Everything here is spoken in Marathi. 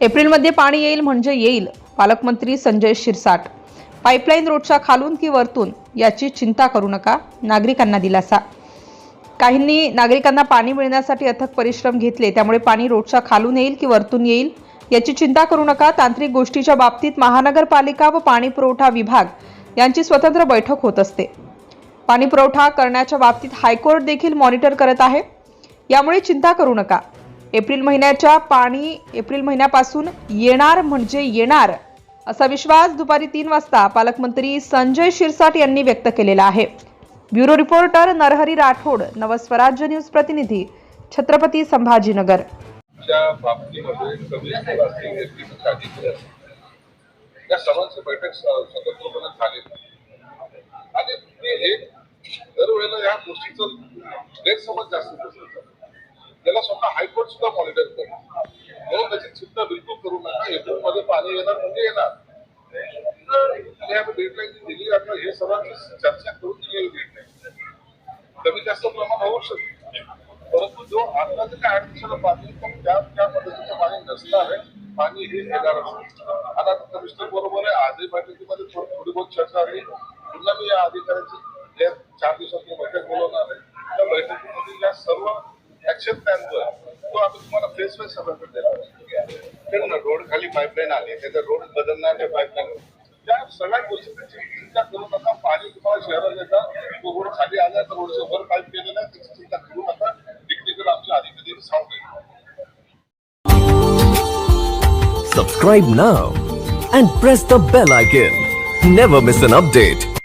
एप्रिलमध्ये पाणी येईल म्हणजे येईल पालकमंत्री संजय शिरसाट. पाईपलाईन रोडच्या खालून की वरतून याची चिंता करू नका नागरिकांना दिलासा. काहींनी नागरिकांना पाणी मिळण्यासाठी अथक परिश्रम घेतले त्यामुळे पाणी रोडच्या खालून येईल की वरतून येईल याची चिंता करू नका. तांत्रिक गोष्टीच्या बाबतीत महानगरपालिका व पाणी पुरवठा विभाग यांची स्वतंत्र बैठक होत असते. पाणी पुरवठा करण्याच्या बाबतीत हायकोर्ट देखील मॉनिटर करत आहे. यामुळे चिंता करू नका. एप्रिल महिन्याच्या पाणी एप्रिल महिन्यापासून येणार म्हणजे येणार असा विश्वास दुपारी तीन वाजता पालकमंत्री संजय शिरसाट यांनी व्यक्त केलेला आहे. Bureau reporter Narhari Rathod Navswarajya news प्रतिनिधी छत्रपती संभाजीनगर. या सर्वांची बैठक स्वतंत्रपणे आणि हे दरवेळेला या गोष्टीचं गैरसमज जास्त त्याला स्वतः हायकोर्ट सुद्धा मॉनिटर करेल म्हणून त्याची चिंता बिलकुल करू नका. एप्रिलमध्ये पाणी येणार म्हणजे येणार. डेडलाईन दिली आता हे सर्वांची चर्चा करून दिलेली डेडलाईन कमी जास्त प्रमाण होऊ शकते. परंतु जो आता जे काय आठ पाणी पण त्या त्या पद्धतीचं पाणी नसणार आहे. पाणी हे येणार आता कमिशनर बरोबर आहे. आजही बैठकीमध्ये थोडी बहुत चर्चा आहे पुन्हा मी या अधिकाऱ्यांची चार दिवसात बैठक बोलवणार आहे त्या बैठकीमध्ये या सर्व ऍक्शन प्लॅनवर तो आता तुम्हाला फेस फेस सगळं देणार आहे. ना रोड खाली पाईपलाईन आली त्याचा रोड बदलणार त्या पाईपलाईन त्या सगळ्या गोष्टींची चिंता करू नका पाणी तुम्हाला शहरात येतात तो रोड खाली आला तर रोडचं वर पाईप केलेलं आहे त्याची चिंता करू नका टेक्निकल आमच्या अधिकारी सांगू Subscribe now and press the bell icon. Never miss an update.